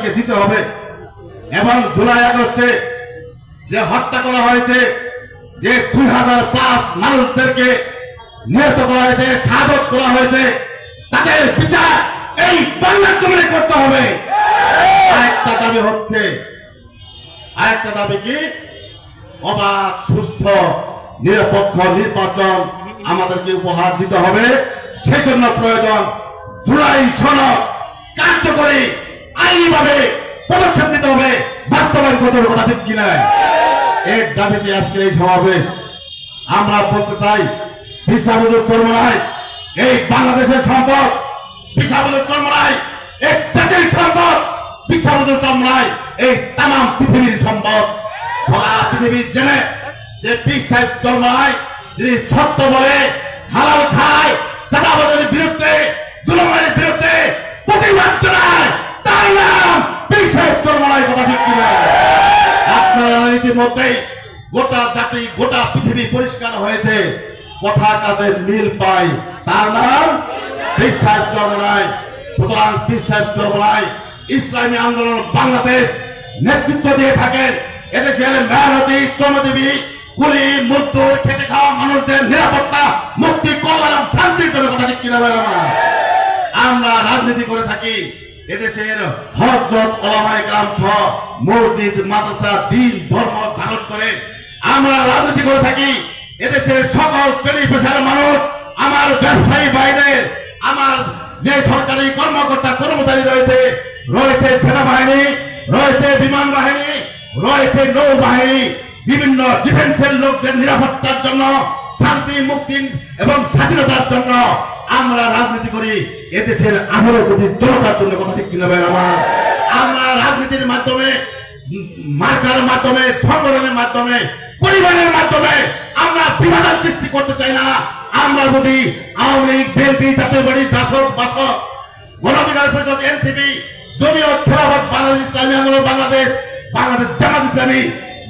সরকারকে দিতে হবে। এবং জুলাই আগস্টে যে হত্যা করা হয়েছে, যে দুই হাজার প্লাস মানুষদেরকে নিহত করা হয়েছে সাধক করা হয়েছে, তাদের বিচার এই বাংলার জমিনে করতে হবে। আরেকটা দাবি হচ্ছে, আরেকটা দাবি কি? অবাধ সুস্থ নিরপেক্ষ নির্বাচন আমাদেরকে উপহার দিতে হবে। সেই জন্য প্রয়োজন জুলাই সনদ কার্যকরী আইনিভাবে পদক্ষেপ নিতে হবে, বাস্তবায়ন করতে হবে, কথা ঠিক কিনা এর দাবিতে আজকের এই সমাবেশ। আমরা বলতে চাই বিশ্বাবুজুর চর্মনায় এই বাংলাদেশের সম্পদ বিশ্বাবুজুর চর্মনায় এই জাতির সম্পদ বিশ্বাবুজুর চর্মনায় এই তাম পৃথিবীর সম্পদ। সারা পৃথিবীর জেনে যে পীর সাহেব চর্মনায় যিনি সত্য বলে হালাল খায় চাঁদাবাদের বিরুদ্ধে, জুলুমের বিরুদ্ধে প্রতিবাদ জানায়। আন্দোলন বাংলাদেশ নেতৃত্ব দিয়ে থাকেন। এদেশের মেহনতি, শ্রমজীবী, কুলি, মজদুর, খেটে খাওয়া মানুষদের নিরাপত্তা, মুক্তি, কল্যাণ, শান্তির জন্য কথা ঠিক কিনা আমরা রাজনীতি করে থাকি। এদেশের হজরত ওলামায়ে গ্রাম সহ মসজিদ, মাদ্রাসা, দিন, ধর্ম ধারণ করে আমরা রাজনীতি করে থাকি। এদেশের সকল শ্রেণি পেশার মানুষ, আমার ব্যবসায়ী বাইরের আমার যে সরকারি কর্মকর্তা, কর্মচারী রয়েছে রয়েছে সেনাবাহিনী, রয়েছে বিমান বাহিনী, রয়েছে নৌবাহিনী, বিভিন্ন ডিফেন্সের লোকদের নিরাপত্তার জন্য, শান্তি, মুক্তি এবং স্বাধীনতার জন্য আমরা রাজনীতি করি। এদেশের আঠারো কোটি জনতার জন্য কথা ঠিক কিনা ভাই আমার আমরা রাজনীতির মাধ্যমে, মার্কার মাধ্যমে, সংগঠনের মাধ্যমে, পরিবারের মাধ্যমে আমরা বিভাজন সৃষ্টি করতে চাই না। আমরা বুঝি আওয়ামী লীগ, বিএনপি, জাতীয় গণঅধিকার পরিষদ, এনসিপি, জমিয়ত, খেলাফত, বাংলাদেশ ইসলামী আন্দোলন, বাংলাদেশ বাংলাদেশ জামাত ইসলামী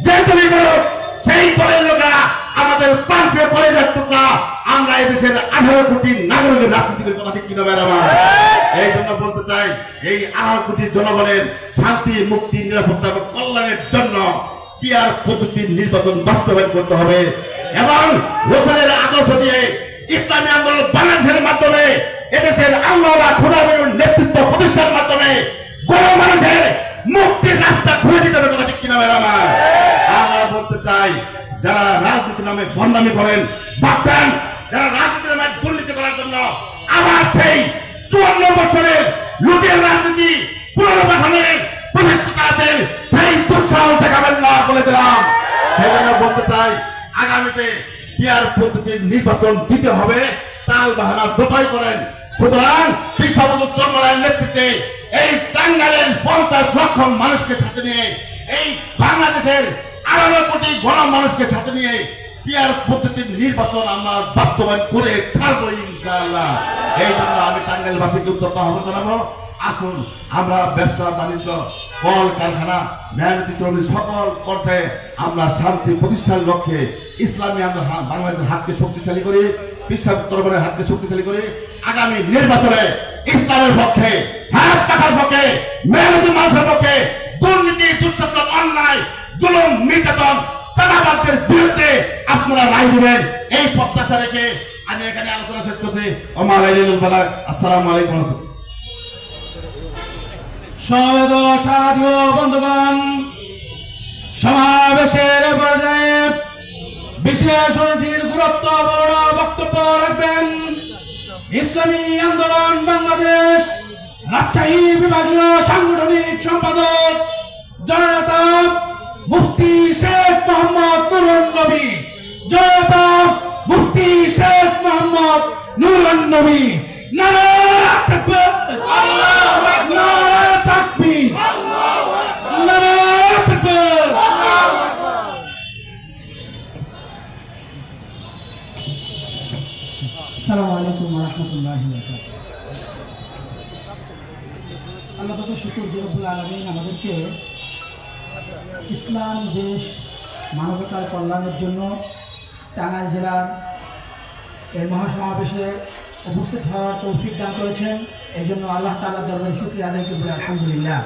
যে করুক, সেই দলের লোকেরা আমাদের প্রান্তীয় কলেজের টুকরা। আমরা আঠারো কোটি নাগরিকের রাজনীতির কথা ঠিক কিনা বেড়াবা এই জন্য বলতে চাই, এই আঠারো কোটি জনগণের শান্তি, মুক্তি, নিরাপত্তা এবং কল্যাণের জন্য পিয়ার পদ্ধতির নির্বাচন বাস্তবায়ন করতে হবে। এবং হোসেনের আদর্শ দিয়ে ইসলামী আন্দোলন বাংলাদেশের মাধ্যমে, এদেশের আল্লাহরা খোদাবের নেতৃত্ব প্রতিষ্ঠার মাধ্যমে গণ মানুষের মুক্তির রাস্তা খুলে দিতে হবে কথা ঠিক কিনা ভাই আমার? বলতে চাই, যারা রাজনীতি নামে বন্ডামি করেন ভাবতেন যারা রাজনীতি নামে দুর্নীতি করার জন্য আবার সেই চুয়ান্ন বছরের লুটের রাজনীতি পুনর্বাসনের প্রচেষ্টা চালাচ্ছেন সেই দুঃসাহস দেখাবেন না বলে দিলাম। সেই জন্য বলতে চাই, আগামীতে পিয়ার পদ্ধতির নির্বাচন দিতে হবে। তাল বাহানা যতই করেন, সুতরাং বিশ্ববন্ধু চন্দ্রায়ের নেতৃত্বে এই টাঙ্গাইলের পঞ্চাশ লক্ষ মানুষকে সাথে নিয়ে, এই বাংলাদেশের আড়াই কোটি গণ মানুষকে সাথে নিয়ে পিয়ার পদ্ধতির নির্বাচন আমরা বাস্তবায়ন করে ছাড়বো ইনশাআল্লাহ। এই জন্য আমি টাঙ্গাইলবাসীকে উত্তর আহ্বান জানাব। আসুন, আমরা ব্যবসা, বাণিজ্য, কল, কারখানা শ্রমিক সকল পর্যায়ে আমরা শান্তি প্রতিষ্ঠার লক্ষ্যে ইসলামী আমরা বাংলাদেশের হাতকে শক্তিশালী করি বিশ্ব তরবারের হাতকে শক্তিশালী করি। আগামী নির্বাচনে ইসলামের পক্ষে, হাত টাকার পক্ষে মেহনতি মানুষের পক্ষে দুর্নীতি, দুঃশাসন, অন্যায়, জুলুম, নির্যাতন চাঁদাবাদদের বিরুদ্ধে আপনারা রায় এই প্রত্যাশা রেখে আমি এখানে আলোচনা শেষ করছি। বালাক, আসসালামু আলাইকুম সমাবেশের পর্যায়ে বিশেষ অতিথির গুরুত্বপূর্ণ বক্তব্য রাখবেন। ইসলামী আন্দোলন বাংলাদেশ রাজশাহী বিভাগীয় সাংগঠনিক সম্পাদক জননেতা মুফতি শেখ মোহাম্মদ নুরুন নবী। জননেতা মুফতি শেখ মোহাম্মদ নুরুন নবী। নারায়ণ তাকবীর। আল্লাহু আমাদেরকে ইসলাম, দেশ মানবতার কল্যাণের জন্য টাঙ্গাইল জেলার এর মহাসমাবেশে উপস্থিত হওয়ার তৌফিক দান করেছেন। এই জন্য আল্লাহ তাআলার দরবারে শুক্রিয়া আদায় করবে। আলহামদুলিল্লাহ।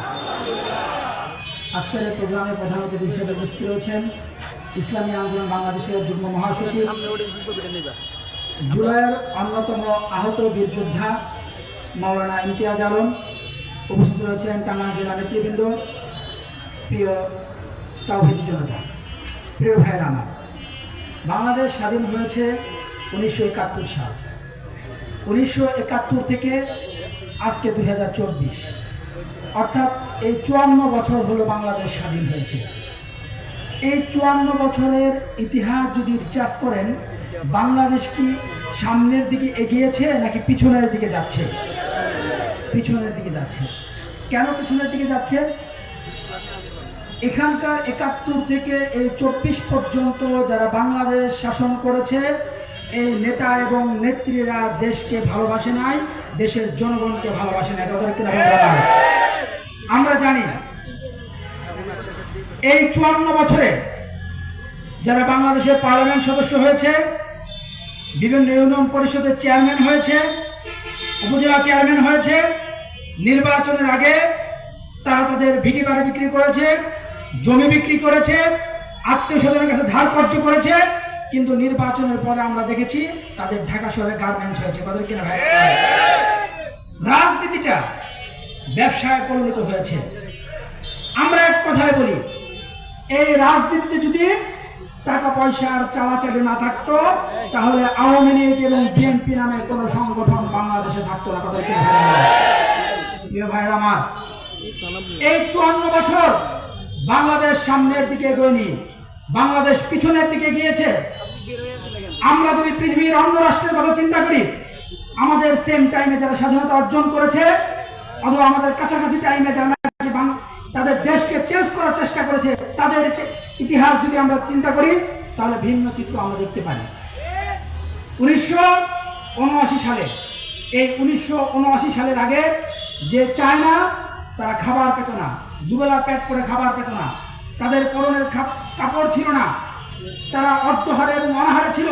আজকের এই প্রোগ্রামে প্রধান অতিথি হিসেবে উপস্থিত রয়েছেন ইসলামী আন্দোলন বাংলাদেশের যুগ্ম মহাসচিব। জুলাইয়ের অন্যতম আহত বীর যোদ্ধা মাওলানা ইমতিয়াজ আলম। উপস্থিত রয়েছেন টাঙ্গাইল জেলা নেতৃবৃন্দ। প্রিয় তাওহিদ জনতা। প্রিয় ভাইয়ের আমার, বাংলাদেশ স্বাধীন হয়েছে উনিশশো একাত্তর সাল। উনিশশো একাত্তর থেকে আজকে দুই হাজার চব্বিশ, অর্থাৎ এই চুয়ান্ন বছর হলো বাংলাদেশ স্বাধীন হয়েছে। এই চুয়ান্ন বছরের ইতিহাস যদি রিচার্জ করেন, বাংলাদেশ কি সামনের দিকে এগিয়েছে নাকি পিছনের দিকে যাচ্ছে? পিছনের দিকে যাচ্ছে। কেন পিছনের দিকে যাচ্ছে? এখানকার একাত্তর থেকে এই চব্বিশ পর্যন্ত যারা বাংলাদেশ শাসন করেছে, এই নেতা এবং নেত্রীরা দেশকে ভালোবাসে নাই, দেশের জনগণকে ভালোবাসে নাই। তাদেরকে আমরা জানি, এই চুয়ান্ন বছরে যারা বাংলাদেশের পার্লামেন্ট সদস্য হয়েছে, বিভিন্ন ইউনিয়ন পরিষদের চেয়ারম্যান হয়েছে, উপজেলা চেয়ারম্যান হয়েছে, নির্বাচনের আগে তারা তাদের ভিটি বিক্রি করেছে জমি বিক্রি করেছে আত্মীয় স্বজনের কাছে ধার কর্য করেছে, কিন্তু নির্বাচনের পরে আমরা দেখেছি তাদের ঢাকা শহরে গার্মেন্টস হয়েছে। তাদের কিনা ভাই? রাজনীতিটা ব্যবসায় পরিণত হয়েছে। আমরা এক কথায় বলি, এই রাজনীতিতে যদি টাকা পয়সার চালাচালি না থাকতো, তাহলে আওয়ামী লীগ এবং বিএনপি নামে কোন সংগঠন বাংলাদেশে থাকতো না। তাদেরকে প্রিয় ভাইয়ের আমার, এই চুয়ান্ন বছর বাংলাদেশ সামনের দিকে এগোয়নি বাংলাদেশ পিছনের দিকে গিয়েছে। আমরা যদি পৃথিবীর অন্য রাষ্ট্রের কথা চিন্তা করি, আমাদের সেম টাইমে যারা স্বাধীনতা অর্জন করেছে, অথবা আমাদের কাছাকাছি টাইমে যারা তাদের দেশকে চেঞ্জ করার চেষ্টা করেছে, তাদের ইতিহাস যদি আমরা চিন্তা করি, তাহলে ভিন্ন চিত্র আমরা দেখতে পাই। উনিশশো উনআশি সালে, এই উনিশশো উনআশি সালের আগে যে চায়না, তারা খাবার পেত না। দুবেলা পেট করে খাবার পেত না। তাদের পরনের কাপড় ছিল না। তারা অর্ধহারে এবং অনাহারে ছিল।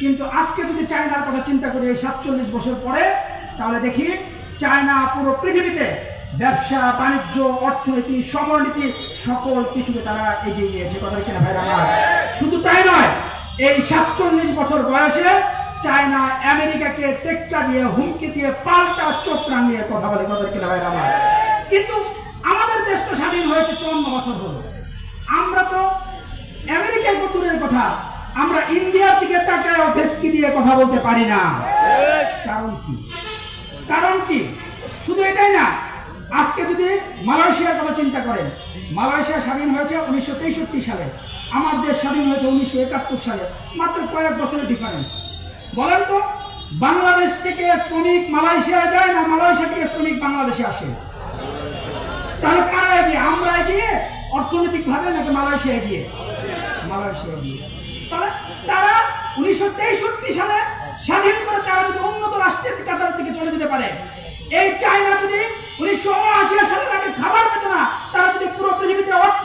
কিন্তু আজকে যদি চায়নার কথা চিন্তা করি, এই সাতচল্লিশ বছর পরে, তাহলে দেখি চায়না পুরো পৃথিবীতে ব্যবসা, বাণিজ্য, অর্থনীতি, সমরনীতি সকল কিছুতে তারা এগিয়ে গিয়েছে কথা কিনা ভাইরা আমার? শুধু তাই নয়, এই সাতচল্লিশ বছর বয়সে চায়না আমেরিকাকে টেক্কা দিয়ে হুমকি দিয়ে পাল্টা চোখ রাঙিয়ে কথা বলে। কথা কিনা ভাইরা আমার? কিন্তু আমাদের দেশ তো স্বাধীন হয়েছে চুয়ান্ন বছর হলো। আমরা তো আমেরিকার কতুরের কথা, আমরা ইন্ডিয়ার দিকে তাকায় ভেসকি দিয়ে কথা বলতে পারি না। কারণ কি? কারণ কি? শুধু এটাই না, আজকে যদি মালয়েশিয়ার কথা চিন্তা করেন, মালয়েশিয়া স্বাধীন হয়েছে উনিশশো তেষট্টি সালে, আমার দেশ স্বাধীন হয়েছে উনিশশো একাত্তর সালে, মাত্র কয়েক বছরের ডিফারেন্স বলেন তো, বাংলাদেশ থেকে শ্রমিক মালয়েশিয়া যায় না? মালয়েশিয়া থেকে শ্রমিক বাংলাদেশে আসে। তাহলে কারা এগিয়ে? আমরা এগিয়ে? অর্থনৈতিক ভাবে নাকি মালয়েশিয়া এগিয়ে? মালয়েশিয়া এগিয়ে। তাহলে তারা উনিশশো তেষট্টি সালে স্বাধীন করে তারা যদি উন্নত রাষ্ট্রের কাতার দিকে চলে যেতে পারে, এই চায়না যদি উনিশশো উনআশি সালের আগে খাবার পেত না, তারা যদি পুরো পৃথিবীতে অর্থ,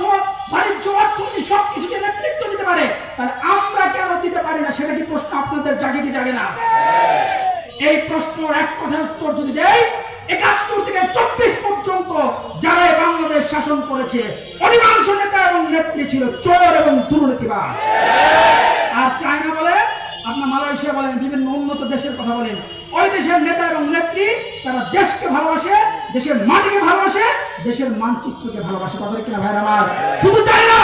বাণিজ্য, অর্থনীতি সব কিছুকে নেতৃত্ব দিতে পারে, তাহলে আমরা কেন দিতে পারি না? সেটা কি প্রশ্ন আপনাদের জাগে কি জাগে না? এই প্রশ্নের এক কথার উত্তর যদি দেয় একাত্তর থেকে চব্বিশ পর্যন্ত যারা বাংলাদেশ শাসন করেছে, অধিকাংশ নেতা এবং নেত্রী ছিল চোর এবং দুর্নীতিবাজ। আর চায়না বলে, আপনার মালয়েশিয়া বলেন বিভিন্ন উন্নত দেশের কথা বলেন ওই দেশের নেতা এবং নেত্রী তারা দেশকে ভালোবাসে, দেশের মাটিকে ভালোবাসে, দেশের মানচিত্রকে ভালোবাসে। তাদের কিনা ভাইরা আমার? শুধু তাই না,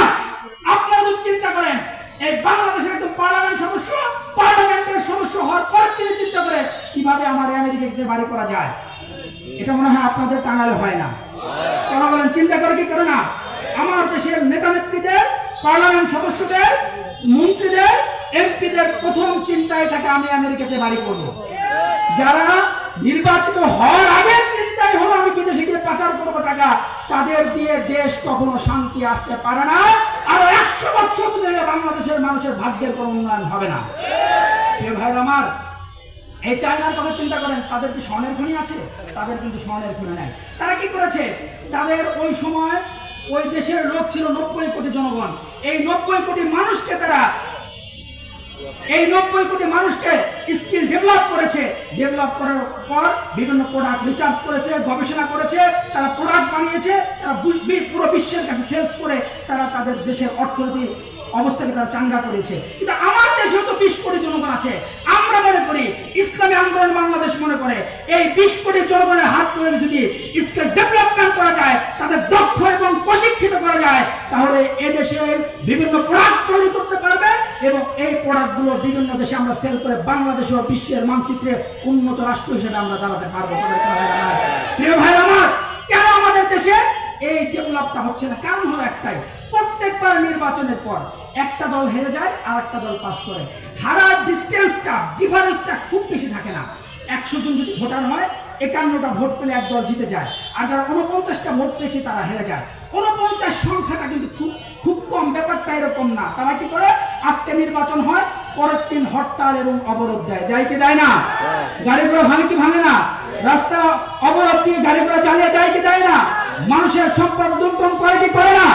আপনারা চিন্তা করেন, এই বাংলাদেশের একজন পার্লামেন্ট সদস্য, পার্লামেন্টের সদস্য হওয়ার পর তিনি চিন্তা করে, কীভাবে আমার আমেরিকাতে বাড়ি করা যায়? এটা মনে হয় আপনাদের টাঙ্গালে হয় না। কেন বলেন, চিন্তা করে কি করে না? আমার দেশের নেতা নেত্রীদের পার্লামেন্ট সদস্যদের, মন্ত্রীদের, এমপিদের প্রথম চিন্তায় থাকে আমি আমেরিকাতে বাড়ি করব। যারা নির্বাচিত হওয়ার আগের চিন্তায় হলো আমি বিদেশে গিয়ে পাচার করব টাকা, তাদের দিয়ে দেশ কখনো শান্তি আসতে পারে না। আর একশো বছর ধরে বাংলাদেশের মানুষের ভাগ্যের কোনো উন্নয়ন হবে না। ভাইরা আমার এই চায়নার কথা চিন্তা করেন, তাদের কি স্বর্ণের খনি আছে? তাদের কিন্তু স্বর্ণের তারা কি করেছে? তাদের ওই সময় ওই দেশের লোক ছিল নব্বই কোটি জনগণ। এই নব্বই কোটি মানুষকে তারা এই নব্বই কোটি মানুষকে স্কিল ডেভেলপ করেছে। ডেভেলপ করার পর বিভিন্ন প্রোডাক্ট রিচার্জ করেছে, গবেষণা করেছে, তারা প্রোডাক্ট বানিয়েছে, তারা পুরো বিশ্বের কাছে সেলস করে তারা তাদের দেশের অর্থনীতি অবস্থাকে তারা চাঙ্গা করেছে। কিন্তু আমার দেশেও তো বিশ কোটি জনগণ আছে। মনে করি, ইসলামী আন্দোলন বাংলাদেশ মনে করে, এই বিশ কোটি জনগণের হাত ধরে যদি স্কিল ডেভেলপমেন্ট করা যায়, তাদের দক্ষ এবং প্রশিক্ষিত করা যায়, তাহলে এদেশে বিভিন্ন প্রোডাক্ট তৈরি করতে পারবে এবং এই প্রোডাক্টগুলো বিভিন্ন দেশে আমরা সেল করে বাংলাদেশ ও বিশ্বের মানচিত্রে উন্নত রাষ্ট্র হিসেবে আমরা দাঁড়াতে পারব। প্রিয় ভাই আমার, কেন আমাদের দেশে এই ডেভেলপটা হচ্ছে না। কারণ হলো একটাই প্রত্যেকবার নির্বাচনের পর একটা দল হেরে যায় আর একটা দল পাস করে। হারার ডিস্টেন্সটা ডিফারেন্সটা খুব বেশি থাকে না। একশো জন যদি ভোটার হয় একান্নটা ভোট পেলে এক দল জিতে যায়। আর যারা উনপঞ্চাশটা ভোট পেয়েছে তারা হেরে যায়। উনপঞ্চাশ সংখ্যাটা কিন্তু খুব খুব কম। ব্যাপারটা এরকম না। তারা কি করে? আজকে নির্বাচন হয় পরের দিন হরতাল এবং অবরোধ দেয়। দেয় কি দেয় না? গাড়ি ঘোড়া ভাঙে কি ভাঙে না? রাস্তা অবরোধ দিয়ে গাড়ি ঘোড়া চালিয়ে দেয় কি দেয় না? মানুষের সম্পদ দুর্গম করে কি করে না?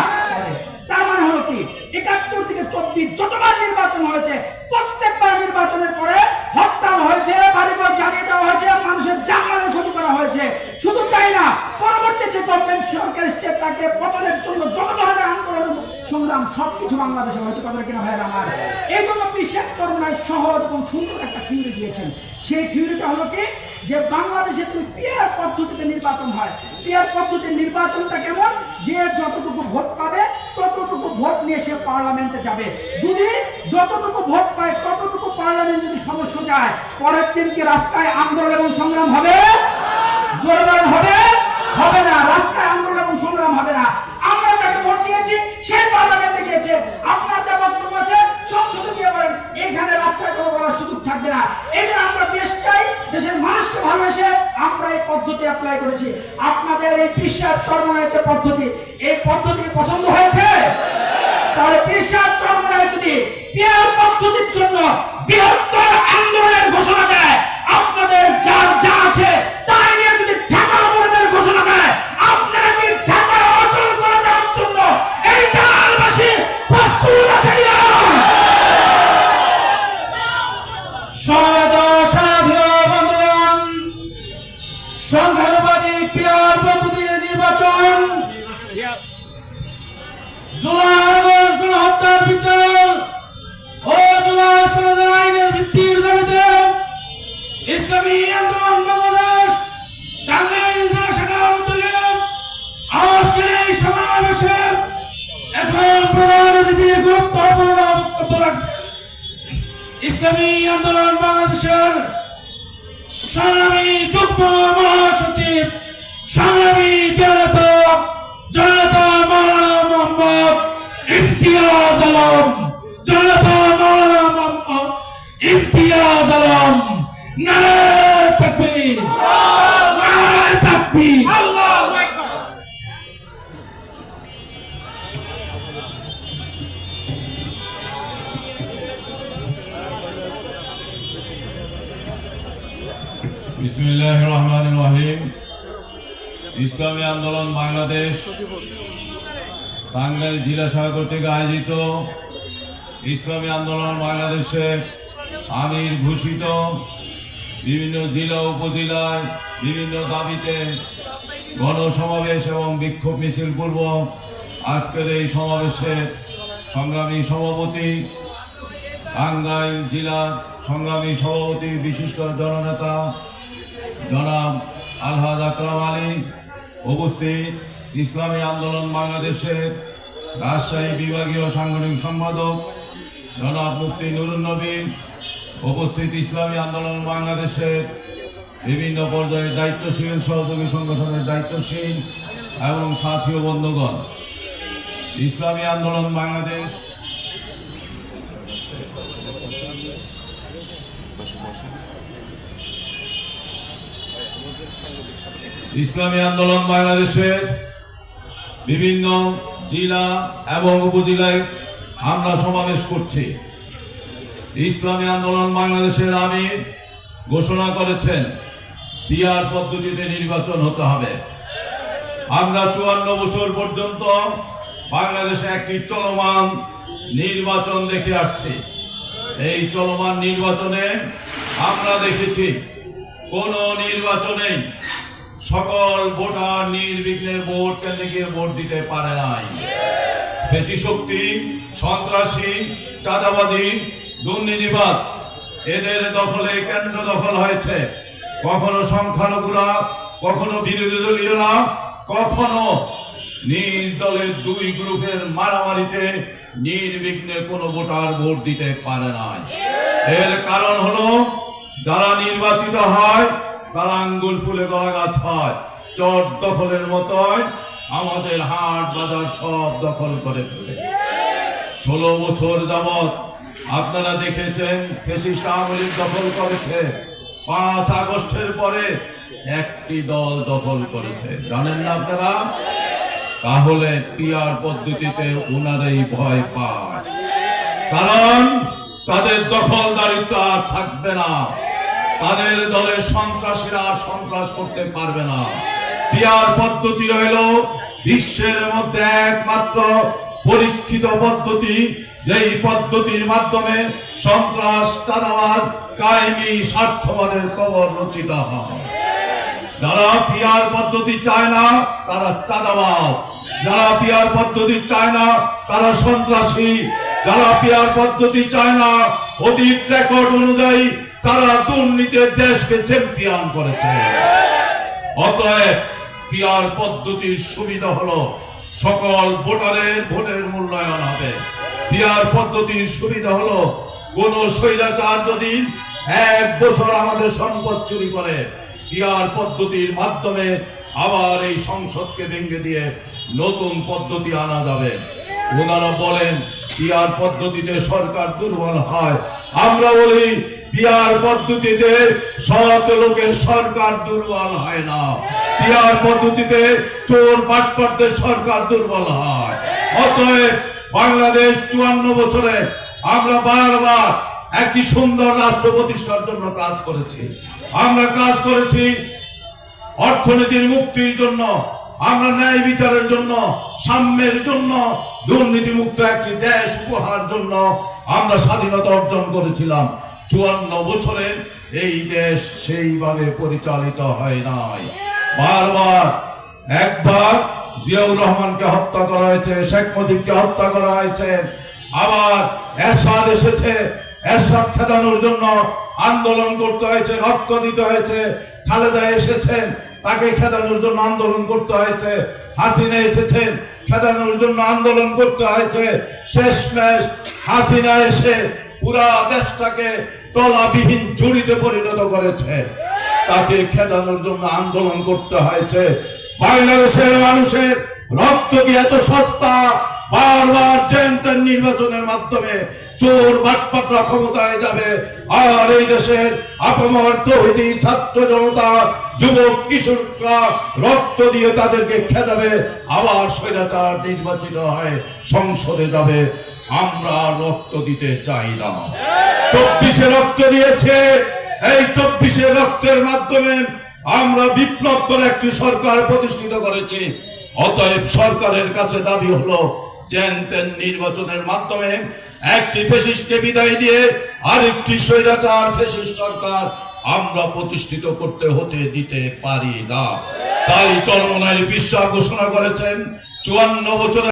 তার মানে হলো কি? একাত্তর থেকে চব্বিশ যতবার নির্বাচন হয়েছে, প্রত্যেকবার নির্বাচনের পরে হরতাল হয়েছে, বাড়িঘর জ্বালিয়ে দেওয়া হয়েছে, মানুষের জানমালের ক্ষতি করা হয়েছে। শুধু তাই না, পরবর্তী যে গভর্নমেন্ট সরকার এসছে, তাকে পতনের জন্য যত ধরনের আন্দোলন সংগ্রাম সবকিছু বাংলাদেশে হয়েছে। কথা কিনা ভাইয়ের আমার? এই জন্য বিশ্বের চরমায় সহজ এবং সুন্দর একটা থিওরি দিয়েছেন। সেই থিওরিটা হলো কি? যে বাংলাদেশে যদি পিয়ার পদ্ধতিতে নির্বাচন হয় পিয়ার পদ্ধতির নির্বাচনটা কেমন, যে যতটুকু ভোট পাবে, ততটুকু ভোট নিয়ে সে পার্লামেন্টে যাবে। যদি যতটুকু ভোট পায়, ততটুকু পার্লামেন্ট যদি সদস্য যায়, পরের দিনকে রাস্তায় আন্দোলন এবং সংগ্রাম হবে? জোরদার হবে? হবে না। রাস্তায় সংগ্রামী যুগ্ম মহাসচিব বিসমিল্লাহ রহমান রহিম ইসলামী আন্দোলন বাংলাদেশ টাঙ্গাইল জেলা শাখা কর্তৃক আয়োজিত ইসলামী আন্দোলন বাংলাদেশে আমির ঘোষিত। বিভিন্ন জেলা, উপজেলায় বিভিন্ন দাবিতে গণসমাবেশ এবং বিক্ষোভ মিছিল পূর্ব আজকের এই সমাবেশে সংগ্রামী সভাপতি, টাঙ্গাইল জেলা সংগ্রামী সভাপতি, বিশিষ্ট জননেতা জনাব আলহাজ আকরাম আলী উপস্থিত ইসলামী আন্দোলন বাংলাদেশের রাজশাহী বিভাগীয় সাংগঠনিক সম্পাদক জনাব মুফতি নুরুন নবী উপস্থিত ইসলামী আন্দোলন বাংলাদেশের বিভিন্ন পর্যায়ের দায়িত্বশীল সহযোগী সংগঠনের দায়িত্বশীল এবং সাথী বন্ধুগণ। ইসলামী আন্দোলন বাংলাদেশ ইসলামী আন্দোলন বাংলাদেশের বিভিন্ন জেলা এবং উপজেলায় আমরা সমাবেশ করছি। ইসলামী আন্দোলন বাংলাদেশের আমির ঘোষণা করেছেন পিয়ার পদ্ধতিতে নির্বাচন হতে হবে। আমরা চুয়ান্ন বছর পর্যন্ত বাংলাদেশে একটি চলমান নির্বাচন দেখে আসছি। এই চলমান নির্বাচনে আমরা দেখেছি, কোন নির্বাচনে সকল ভোটার নির্বিঘ্নে ভোট কেন্দ্রে গিয়ে ভোট দিতে পারে নাই। বেশি শক্তি, সন্ত্রাসী, চাঁদাবাজি, দুর্নীতিবাদ, এদের দখলে কেন্দ্র দখল হয়েছে। কখনো সংখ্যালঘুরা, কখনো বিরোধী দলীয়রা, কখনো নিজ দলের দুই গ্রুপের মারামারিতে নির্বিঘ্নে কোনো ভোটার ভোট দিতে পারে নাই। এর কারণ হলো, যারা নির্বাচিত হয় তারা আঙ্গুল ফুলে গলা গাছ হয়। চট দখলের মতোই আমাদের হাট বাজার সব দখল করে ফেলে। ষোলো বছর যাবৎ আপনারা দেখেছেন ফেসিস্ট আওয়ামী লীগ দখল করেছে। পাঁচ আগস্টের পরে একটি দল দখল করেছে। জানেন না আপনারা? তাহলে পিয়ার পদ্ধতিতে উনারাই ভয় পায়। কারণ তাদের দখলদারিত্ব আর থাকবে না। তাদের দলের সন্ত্রাসীরা আর সন্ত্রাস করতে পারবে না। পিয়ার পদ্ধতি হইল বিশ্বের মধ্যে একমাত্র পরীক্ষিত পদ্ধতি, যেই পদ্ধতির মাধ্যমে সন্ত্রাস চাঁদাবাদ কায়েমি, স্বার্থবাদের কবর রচিত হয়। যারা পিয়ার পদ্ধতি চায় না, তারা চাঁদাবাজ। যারা পিয়ার পদ্ধতি চায় না, তারা সন্ত্রাসী। যারা পিয়ার পদ্ধতি চায় না, অতীত রেকর্ড অনুযায়ী তারা দুর্নীতির দেশকে চ্যাম্পিয়ন করেছে। অতএব পিয়ার পদ্ধতির সুবিধা হলো সকল ভোটারের ভোটের মূল্যায়ন হবে। পিয়ার পদ্ধতির সুবিধা হলো কোন স্বৈরাচার যদি এক বছর আমাদের সম্পদ চুরি করে, পিয়ার পদ্ধতির মাধ্যমে আবার এই সংসদকে ভেঙে দিয়ে নতুন পদ্ধতি আনা যাবে। ওনারা বলেন, পিয়ার পদ্ধতিতে সরকার দুর্বল হয়। আমরা বলি পিয়ার পদ্ধতিতে সৎ লোকের সরকার দুর্বল হয় না। পিয়ার পদ্ধতিতে চোর বাটপাটদের সরকার দুর্বল হয়। অতএব বাংলাদেশ চুয়ান্ন বছরে আমরা বারবার একটি সুন্দর রাষ্ট্র প্রতিষ্ঠার জন্য কাজ করেছি। আমরা কাজ করেছি অর্থনীতির মুক্তির জন্য, আমরা ন্যায় বিচারের জন্য, সাম্যের জন্য দুর্নীতি মুক্ত একটি দেশ উপহার জন্য আমরা স্বাধীনতা অর্জন করেছিলাম। চুয়ান্ন বছরে এই দেশ সেইভাবে পরিচালিত হয় নাই। বারবার একবার জিয়াউর রহমানকে হত্যা করা হয়েছে, শেখ মুজিবকে হত্যা করা হয়েছে, আবার এরশাদ এসেছে, এরশাদ খেদানোর জন্য আন্দোলন করতে হয়েছে, রক্ত দিতে হয়েছে, খালেদা এসেছেন, তাকে খেদানোর জন্য আন্দোলন করতে হয়েছে, হাসিনা এসেছেন, খেদানোর জন্য আন্দোলন করতে হয়েছে। শেষমেশ হাসিনা এসে পুরা দেশটাকে তলাবিহীন ঝুড়িতে পরিণত করেছে। তাকে খেদানোর জন্য আন্দোলন করতে হয়েছে। বাংলাদেশের মানুষের রক্ত কি এত সস্তা? বারবার জয়ন্তের নির্বাচনের মাধ্যমে চোর বাটপাটরা ক্ষমতায় যাবে। আর এই দেশের আপমর তৈরি ছাত্র জনতা, যুবক, কিশোররা রক্ত দিয়ে তাদেরকে খেদাবে। আবার স্বৈরাচার নির্বাচিত হয়, সংসদে যাবে। আমরা রক্ত দিতে চাই না। চব্বিশে রক্ত দিয়েছে। এই চব্বিশে রক্তের মাধ্যমে আমরা বিপ্লব করে একটি সরকার প্রতিষ্ঠিত করেছি। অতএব সরকারের কাছে দাবি হলো চেন নির্বাচনের মাধ্যমে একটি ফেসিস্টকে বিদায় দিয়ে আরেকটি স্বৈরাচার ফেসিস্ট সরকার আমরা প্রতিষ্ঠিত করতে হতে দিতে পারি না। তাই চরমনাই বিশ্বাস ঘোষণা করেছেন। চুয়ান্ন বছরের